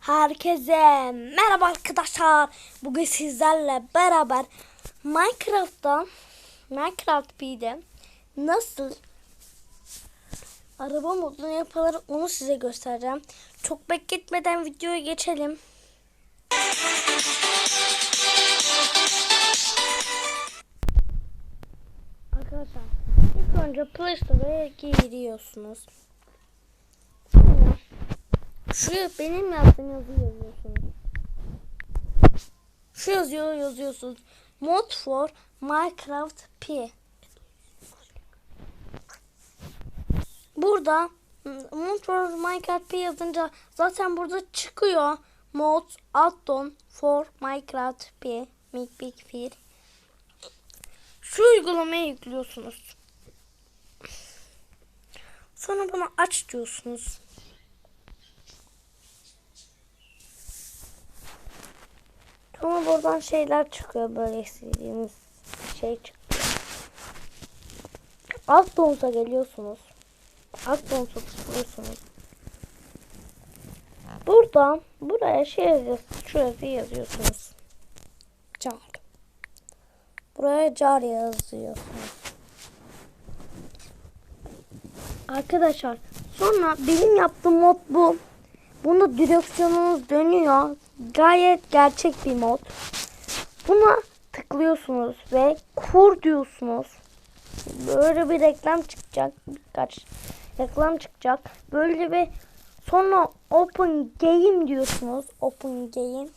Herkese merhaba arkadaşlar. Bugün sizlerle beraber Minecraft'ta Minecraft P'de nasıl araba modunu yapılır onu size göstereceğim. Çok bekletmeden videoya geçelim. Arkadaşlar ilk önce Play Store'a giriyorsunuz. Şu benim yazdığım yazıyı yazıyorsunuz. Şu yazıyor yazıyorsunuz. Mod for Minecraft P. Burada Mod for Minecraft P yazınca zaten burada çıkıyor. Mod addon for Minecraft P. Make Big Fear. Şu uygulamayı yüklüyorsunuz. Sonra bunu aç diyorsunuz. Sonra buradan şeyler çıkıyor böyle istediğiniz şey çıkıyor. Alt donsa geliyorsunuz. Alt donsa tıklıyorsunuz. Buradan buraya şey yazıyorsunuz. Şu yazıyı yazıyorsunuz. Car. Buraya car yazıyorsunuz. Arkadaşlar sonra benim yaptığım mod bu. Direksiyonunuz dönüyor. Gayet gerçek bir mod. Buna tıklıyorsunuz ve kur diyorsunuz. Böyle bir reklam çıkacak. Birkaç reklam çıkacak. Böyle bir sonra open game diyorsunuz. Open game.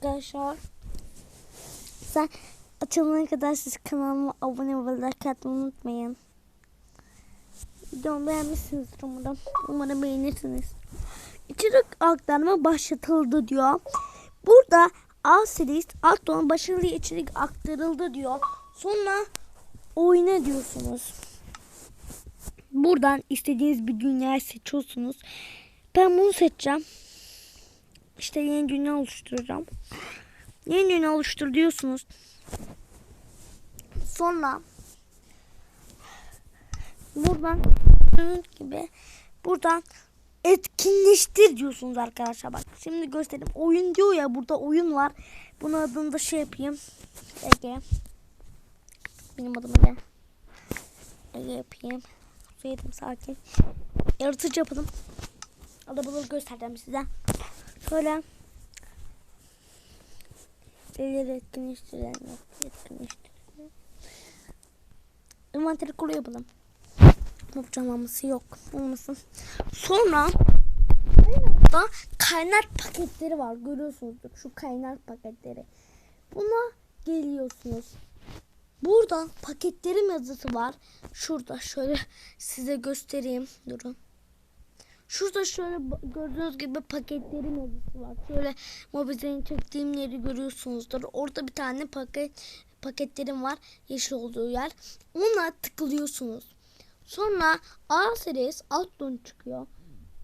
Arkadaşlar sen açılana kadar siz kanalıma abone ve like unutmayın. Videomu beğenmişsinizdir umarım. Umarım beğenirsiniz. İçerik aktarma başlatıldı diyor. Burada A series Akton başarılı içerik aktarıldı diyor. Sonra oyna diyorsunuz. Buradan istediğiniz bir dünyayı seçiyorsunuz. Ben bunu seçeceğim. İşte yeni dünya oluşturacağım. Yeni dünya oluştur diyorsunuz. Sonra buradan gibi buradan etkinleştir diyorsunuz arkadaşlar. Bak şimdi göstereyim. Oyun diyor ya burada oyun var. Bunun adını da şey yapayım. Ege. Benim adım Ege. Ege yapayım. Söyledim sakin. Yaratıcı yapalım. Arabaları göstereceğim size. Şöyle. Şeyleri etkinleştiren yok. Etkinleştiren. Envanteri kuru yapalım. Yapacağımamızı yok. Olmasın. Sonra da kaynar paketleri var. Görüyorsunuzdur şu kaynar paketleri. Buna geliyorsunuz. Burada paketlerim yazısı var. Şurada şöyle size göstereyim. Durun. Şurada şöyle gördüğünüz gibi paketlerin yazısı var. Şöyle mobilyayı çektiğim yeri görüyorsunuzdur. Orada bir tane paket paketlerim var. Yeşil olduğu yer. Ona tıklıyorsunuz. Sonra A series alt çıkıyor.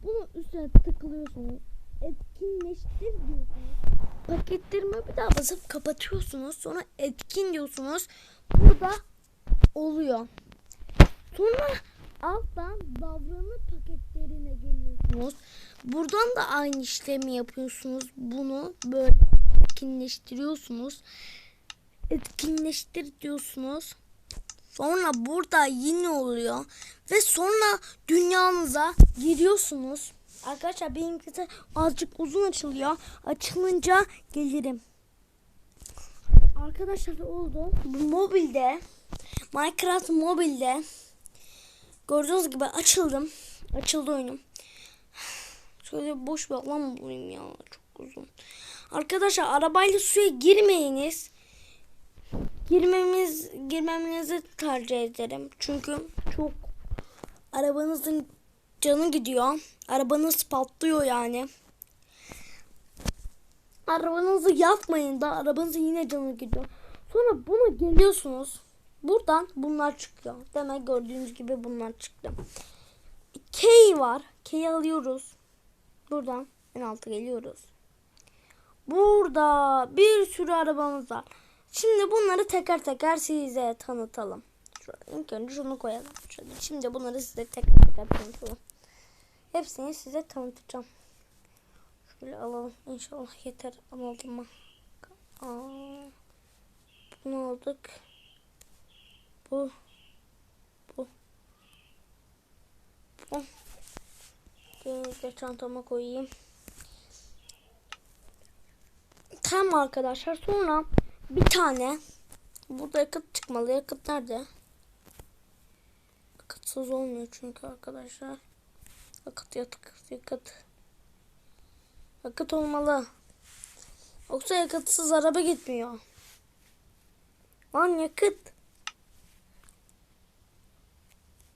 Bunun üstüne tıklıyorsunuz. Etkinleştir diyorsunuz. Paketlerime bir daha basıp kapatıyorsunuz. Sonra etkin diyorsunuz. Burada oluyor. Sonra alttan davranı paketlerine geliyorsunuz. Buradan da aynı işlemi yapıyorsunuz. Bunu böyle etkinleştiriyorsunuz. Etkinleştir diyorsunuz. Sonra burada yine oluyor. Ve sonra dünyanıza giriyorsunuz. Arkadaşlar benimkisi azıcık uzun açılıyor. Açılınca gelirim. Arkadaşlar oldu. Bu mobilde Minecraft mobilde Gördüğünüz gibi açıldım. Açıldı oyunum. Şöyle boş bir alan bulayım ya. Çok uzun. Arkadaşlar arabayla suya girmeyiniz. Girmemiz, girmemenizi tercih ederim. Çünkü çok arabanızın canı gidiyor. Arabanız patlıyor yani. Arabanızı yapmayın da arabanızın yine canı gidiyor. Sonra bunu geliyorsunuz. Buradan bunlar çıkıyor. Demek gördüğünüz gibi bunlar çıktı. K var. K'yi alıyoruz. Buradan en alta geliyoruz. Burada bir sürü arabamız var. Şimdi bunları teker teker size tanıtalım. Şöyle ilk önce şunu koyalım. Şöyle. Şimdi bunları size teker teker tanıtalım. Hepsini size tanıtacağım. Şöyle alalım. İnşallah yeter. Anladım mı? Aa, bunu aldık. Bu. Bu. Bu. Şöyle çantama koyayım. Tamam arkadaşlar. Sonra bir tane burada yakıt çıkmalı. Yakıt nerede? Yakıtsız olmuyor çünkü arkadaşlar. Yakıt yakıt yakıt. Yakıt olmalı. Yoksa yakıtsız araba gitmiyor. Lan yakıt.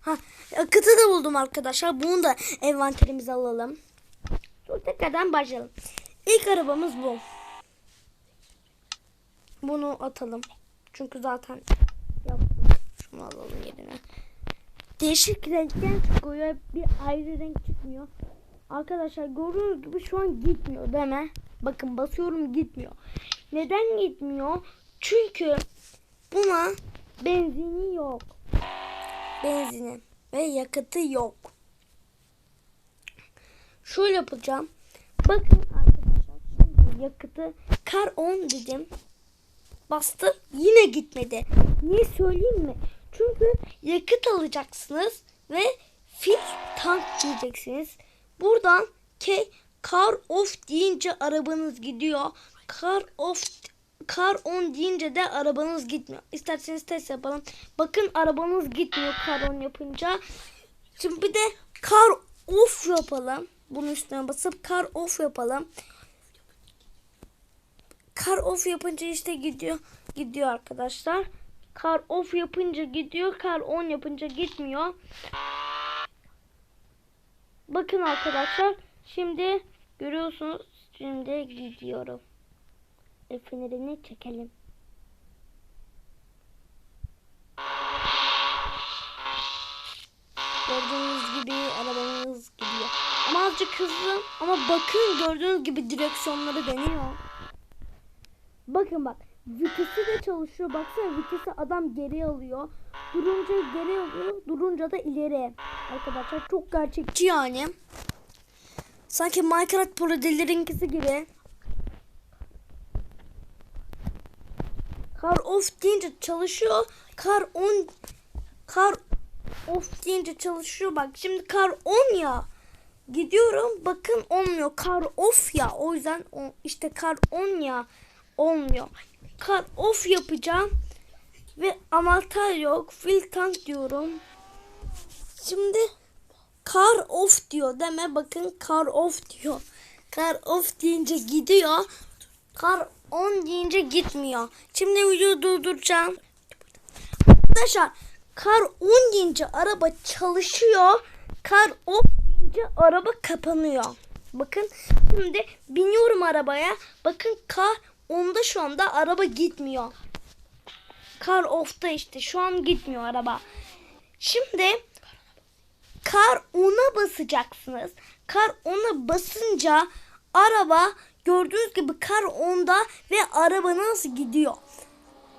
Ha, yakıtı da buldum arkadaşlar. Bunu da envanterimize alalım. Sonra tekrardan başlayalım. İlk arabamız bu. Bunu atalım. Çünkü zaten. Şunu alalım yerine. Değişik renkten çıkıyor. Bir ayrı renk çıkmıyor. Arkadaşlar gördüğünüz gibi şu an gitmiyor değil mi? Bakın basıyorum gitmiyor. Neden gitmiyor? Çünkü buna benzini yok. Benzini ve yakıtı yok. Şöyle yapacağım. Bakın arkadaşlar şimdi yakıtı kar 10 dedim. Bastı yine gitmedi. Niye söyleyeyim mi? Çünkü yakıt alacaksınız ve fil tank diyeceksiniz. Buradan K car off deyince arabanız gidiyor. Car off kar 10 deyince de arabanız gitmiyor. İsterseniz test yapalım. Bakın arabanız gitmiyor kar 10 yapınca. Şimdi bir de kar off yapalım. Bunun üstüne basıp kar off yapalım. Kar off yapınca işte gidiyor. Gidiyor arkadaşlar. Kar off yapınca gidiyor. Kar on yapınca gitmiyor. Bakın arkadaşlar. Şimdi görüyorsunuz. Şimdi gidiyorum. Fenerini çekelim. Gördüğünüz gibi arabamız gidiyor. Ama azıcık hızlı. Ama bakın gördüğünüz gibi direksiyonları deniyor. Bakın bak. Vitesi de çalışıyor. Baksana vitesi adam geri alıyor. Durunca geri alıyor. Durunca da ileri. Arkadaşlar çok gerçekçi yani. Sanki Minecraft Pro'dellerinkisi gibi. Kar off deyince çalışıyor. Kar on kar off deyince çalışıyor. Bak şimdi kar on ya. Gidiyorum bakın olmuyor. Kar off ya. O yüzden o, işte kar on ya. Olmuyor. Kar off yapacağım. Ve anahtar yok. Fill tank diyorum. Şimdi kar off diyor deme. Bakın kar off diyor. Kar off deyince gidiyor. Kar on deyince gitmiyor. Şimdi videoyu durduracağım. Arkadaşlar kar 10 deyince araba çalışıyor. Kar off deyince araba kapanıyor. Bakın şimdi biniyorum arabaya. Bakın kar 10'da şu anda araba gitmiyor. Kar off'ta işte şu an gitmiyor araba. Şimdi kar 10'a basacaksınız. Kar 10'a basınca araba gördüğünüz gibi kar 10'da ve arabanız gidiyor.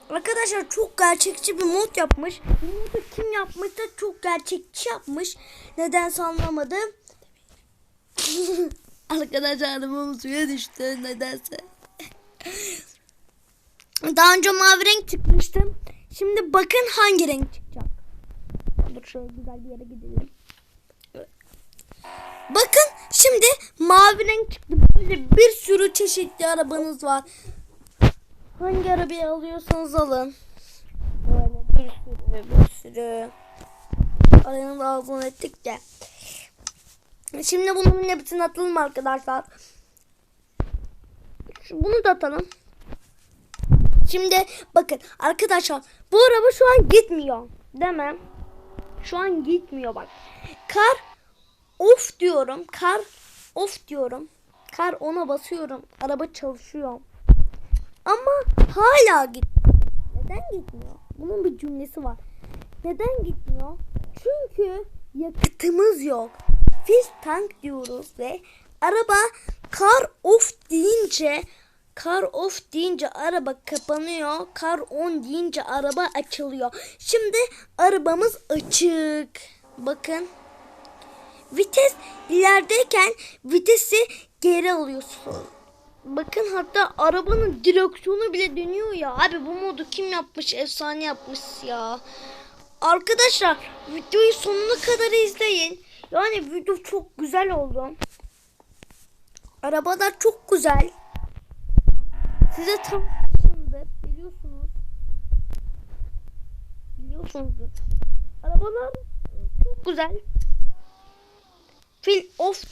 Arkadaşlar çok gerçekçi bir mod yapmış. Bu modu kim yapmışsa çok gerçekçi yapmış. Nedense anlamadım. Arkadaşlar arabam suya düştü nedense. Daha önce mavi renk çıkmıştım. Şimdi bakın hangi renk çıkacak. Dur şöyle güzel bir yere gidelim. Bakın şimdi mavi renk çıktı. Böyle bir sürü çeşitli arabanız var. Hangi arabayı alıyorsanız alın. Böyle bir sürü bir sürü. Aranın ağzını ettik de. Şimdi bunun hepsini atalım arkadaşlar. Bunu da atalım. Şimdi bakın arkadaşlar bu araba şu an gitmiyor. Değil mi? Şu an gitmiyor bak. Kar off diyorum. Kar off diyorum. Kar ona basıyorum. Araba çalışıyor. Ama hala git. Neden gitmiyor? Bunun bir cümlesi var. Neden gitmiyor? Çünkü yakıtımız yok. Biz tank diyoruz ve araba kar off deyince Kar off deyince araba kapanıyor. Kar on deyince araba açılıyor. Şimdi arabamız açık. Bakın. Vites ilerideyken vitesi geri alıyorsun. Bakın hatta arabanın direksiyonu bile dönüyor ya. Abi bu modu kim yapmış? Efsane yapmış ya. Arkadaşlar videoyu sonuna kadar izleyin. Yani video çok güzel oldu. Arabalar çok güzel. Size tanıtmışımdır. Biliyorsunuz. Biliyorsunuzdur. Arabalar çok güzel. Fil off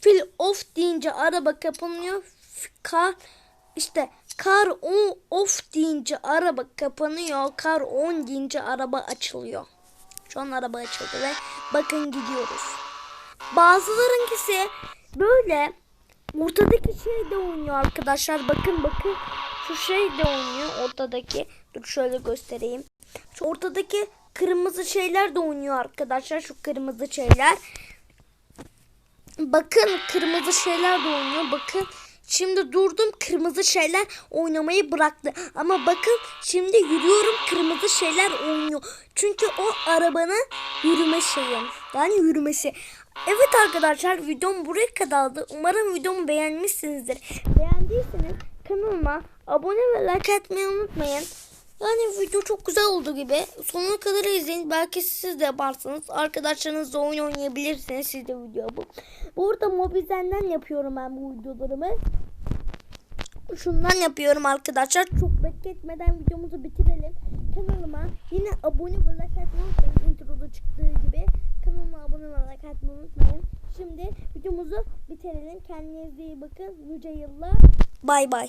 fil off deyince araba kapanıyor. Kar işte kar on off deyince araba kapanıyor. Kar on deyince araba açılıyor. Şu an araba açıldı ve bakın gidiyoruz. Bazılarınkisi böyle ortadaki şey de oynuyor arkadaşlar. Bakın bakın şu şey de oynuyor ortadaki. Dur şöyle göstereyim. Şu ortadaki kırmızı şeyler de oynuyor arkadaşlar. Şu kırmızı şeyler. Bakın kırmızı şeyler de oynuyor. Bakın şimdi durdum kırmızı şeyler oynamayı bıraktı. Ama bakın şimdi yürüyorum kırmızı şeyler oynuyor. Çünkü o arabanın yürüme şeyi. Yani yürümesi. Evet arkadaşlar videom buraya kadardı. Umarım videomu beğenmişsinizdir. Beğendiyseniz kanalıma abone ve like atmayı unutmayın. Yani video çok güzel oldu gibi. Sonuna kadar izleyin. Belki siz de yaparsınız. Arkadaşlarınızla oyun oynayabilirsiniz. Siz de video yapın. Bu arada Mobizen'den yapıyorum ben bu videolarımı. Şundan yapıyorum arkadaşlar. Çok bekletmeden videomuzu bitirelim. Kanalıma yine abone ve like atmayı unutmayın. Introda çıktığı gibi. Kanalıma abone ve like atmayı unutmayın. Şimdi videomuzu bitirelim. Kendinize iyi bakın. Yüce yıllar. Bay bay.